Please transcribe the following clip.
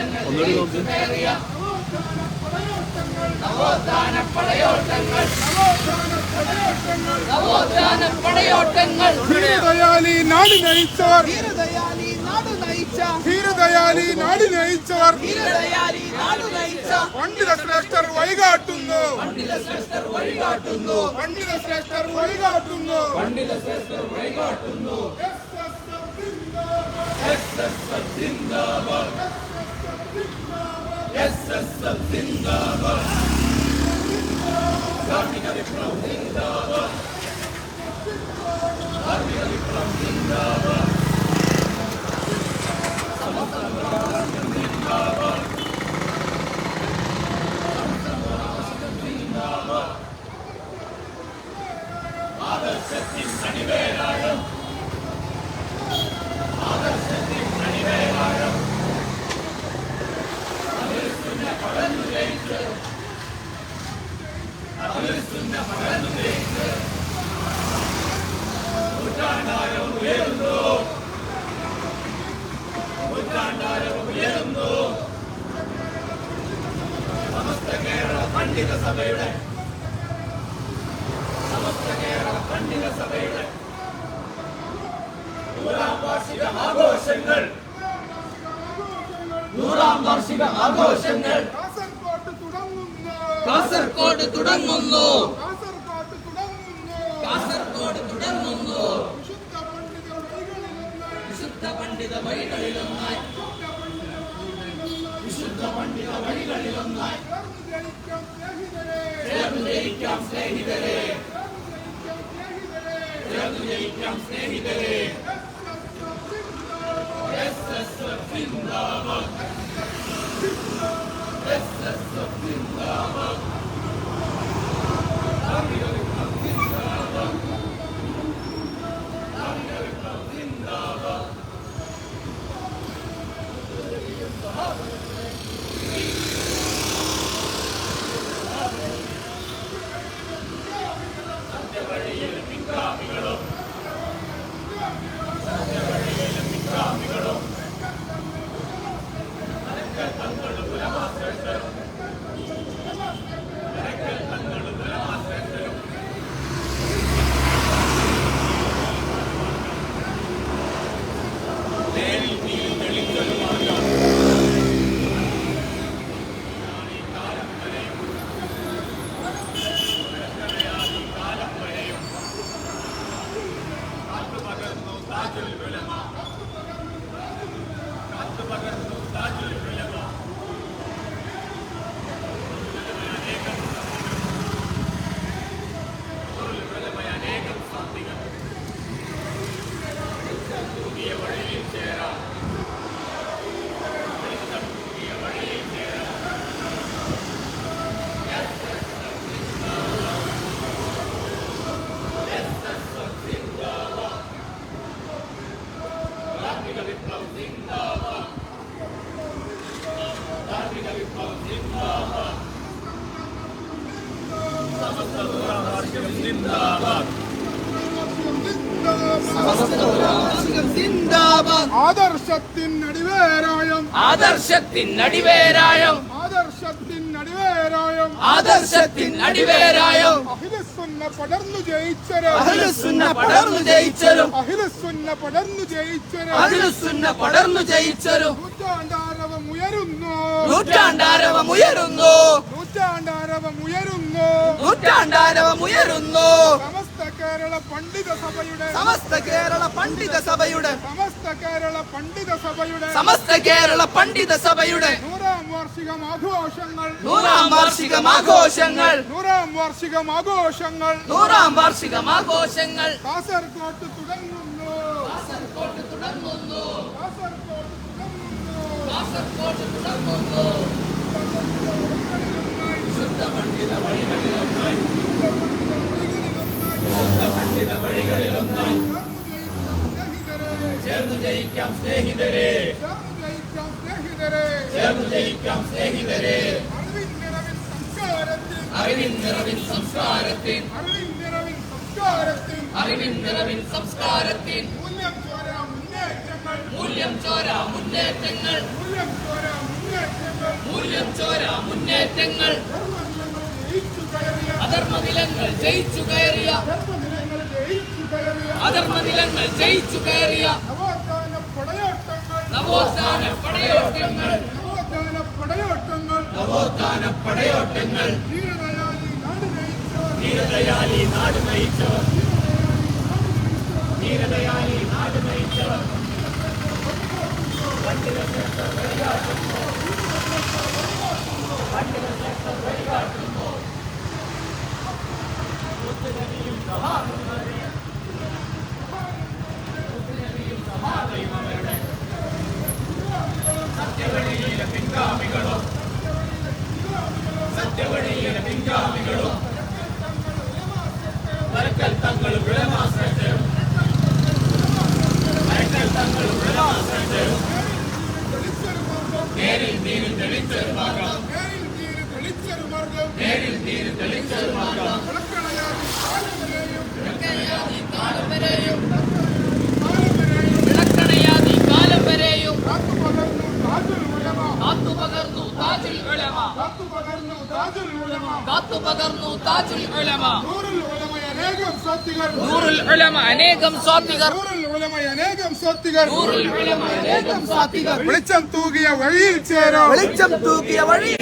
ഒന്നുകൂടി നോക്ക്. ധീരദയാലി നാട് നയിച്ചവർ. ധീരദയാലി നാടു നയിച്ചവർ. ധീരദയാലി നാടു നയിച്ച പണ്ഡിത ശ്രേഷ്ഠർ വഴികാട്ടുന്നു. പണ്ഡിത ശ്രേഷ്ഠർ വഴികാട്ടുന്നു எஸ்எஸ்எல் ஜிந்தாபாத் கார்மிக விப்ளவம் ஜிந்தாபாத் கார்மிக விப்ளவம் ஜிந்தாபாத் சமஸ்த ராஷ்டிரம் ஜிந்தாபாத் சமஸ்த ராஷ்டிரம் ஜிந்தாபாத் ஆதர்சத்தின் പണ്ഡിത ശ്രേഷ്ഠർ വഴികാട്ടുന്നു പണ്ഡിത ശ്രേഷ്ഠർ വഴികാട്ടുന്നു നൂറാം വാർഷിക ആഘോഷങ്ങൾ. കാസർകോട്ട് തുടങ്ങുന്നു കാസർഗോഡ് തുടങ്ങുന്നു കാസർകോട്ട് തുടങ്ങുന്നു കാസർഗോഡ് തുടങ്ങുന്നു വിശുദ്ധ പണ്ഡിത വഴികളിലൊന്നായി വിശുദ്ധ പണ്ഡിത വഴികളിലൊന്നായി ചേർന്ന് ജയിക്കാം സ്നേഹിതരെ ചേർന്ന് ജയിക്കാം സ്നേഹിതരെ ചേർന്ന് ജയിക്കാം സ്നേഹിതരെ സിന്ദാബാദ് ആദർശത്തിൻ അടിവേരായം ആദർശത്തിൻ അടിവേരായം ആദർശത്തിൻ അടിവേരായം ആദർശത്തിൻ അടിവേരായം അഹിലസുന്ന പടർന്നു ജയിച്ചര് അഹ്ലുസുന്ന പടർന്നു ജയിച്ചരും അഹിലസുന്ന പടർന്നു ജയിച്ചര് അഹ്ലുസുന്ന പടർന്നു ജയിച്ചരും നൂറ്റാണ്ടാരവം ഉയരുന്നു. നൂറ്റാണ്ടാരവം ഉയരുന്നു. നൂറ്റാണ്ടാരവം ഉയരുന്നു. നൂറ്റാണ്ടാരവം ഉയരുന്നു. സമസ്ത കേരള പണ്ഡിത സഭയുടെ സമസ്ത കേരള പണ്ഡിത സഭയുടെ സമസ്ത കേരള പണ്ഡിത സഭയുടെ സമസ്ത കേരള പണ്ഡിത സഭയുടെ നൂറാം വാർഷികം ആഘോഷങ്ങൾ നൂറാം വാർഷികം ആഘോഷങ്ങൾ നൂറാം വാർഷികം ആഘോഷങ്ങൾ നൂറാം വാർഷികം ആഘോഷങ്ങൾ കാസർകോട്ട് തുടങ്ങുന്നു കാസർകോട്ട് തുടങ്ങുന്നു കാസർകോട്ട് തുടങ്ങുന്നു കാസർകോട്ട് തുടങ്ങുന്നു ശുദ്ധ പണ്ഡിത വഴികളിലൊന്നായി ചേർന്ന് ജയിക്കാം സ്നേഹിതരെ ചേർന്ന് ജയിക്കാം സ്നേഹിതരെ അറിവിൻ നിറവിൻ സംസ്കാരത്തിൻ അറിവിൻ നിറവിൻ സംസ്കാരത്തിൻ മൂല്യം ചോരാ മുന്നേറ്റങ്ങൾ. മൂല്യം ചോരാ മുന്നേറ്റങ്ങൾ. മുന്നേറ്റങ്ങൾ ധർമ്മനിലങ്ങൾ ജയിച്ചു കയറിയ അധർമ്മനിലങ്ങൾ ജയിച്ചു കയറിയ നവോത്ഥാന പടയോട്ടങ്ങൾ നവോത്ഥാന പടയോട്ടങ്ങൾ പടയോട്ടങ്ങൾ നവോത്ഥാന പടയോട്ടങ്ങൾ ധീരദയാലി നാട് നയിച്ചവർ ധീരദയാലി നാട് നയിച്ചവർ ധീരദയാലി നാട് നയിച്ചവർ വരക്കൽ തങ്ങൾ വിളമാശ്രയിച്ചരും വരക്കൽ തങ്ങൾ വിളമാശ്രയിച്ചരും നേരിൽ നീരിൽ തെളിച്ചൊരു മാർഗം നേരിൽ തീര് തെളിച്ചൊരു മാർഗം നേരിൽ നീരിൽ തെളിച്ചൊരു മാർഗം കാത്തു പകർന്നു താജുൽ ഉലമ കാത്തു പകർന്നു താജുൽ ഉലമ കാത്തു പകർന്നു താജുൽ ഉലമ നൂറുൽ ഉലമ അനേകം സാത്വികർ നൂറുൽ ഉലമ അനേകം സ്വാത്വികർ നൂറുൽ ഉലമ അനേകം സാത്വികർ നൂറുൽ ഉലമ അനേകം സ്വാത്വികർ വെളിച്ചം തൂകിയ വഴിയിൽ ചേരാം വെളിച്ചം തൂക്കിയ വഴി